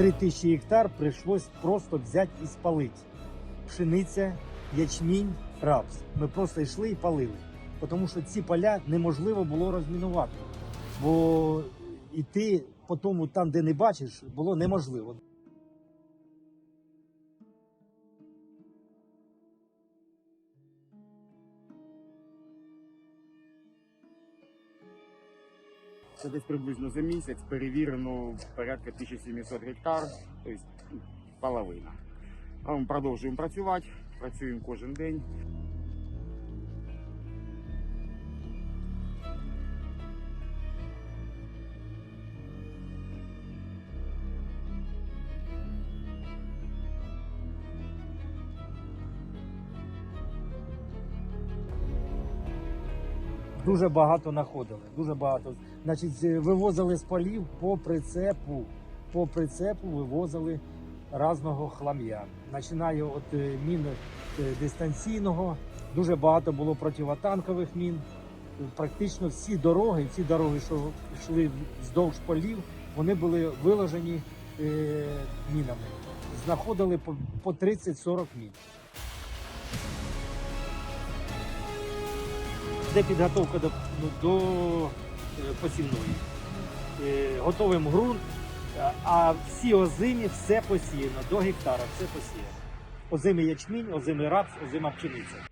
3 тисячі гектар прийшлось просто взяти і спалити. Пшениця, ячмінь, рапс. Ми просто йшли і палили. Тому що ці поля неможливо було розмінувати. Бо йти по тому, там, де не бачиш, було неможливо. Це десь приблизно за місяць перевірено порядка 1700 гектар, тобто половина. Продовжуємо працювати, працюємо кожен день. Дуже багато знаходили. Дуже багато. Значить, вивозили з полів по прицепу. По прицепу вивозили разного хлам'я. Починаю от е, мін е, дистанційного, дуже багато було противотанкових мін. Практично всі дороги, всі дороги, що йшли вздовж полів, вони були виложені е, мінами. Знаходили по 30-40 мін. Де підготовка до, ну, до е, посівної. Готовимо Готовим ґрунт, а- а всі озимі все посіяно, до гектара все посіяно. Озимий ячмінь, озимий рапс, озима пшениця.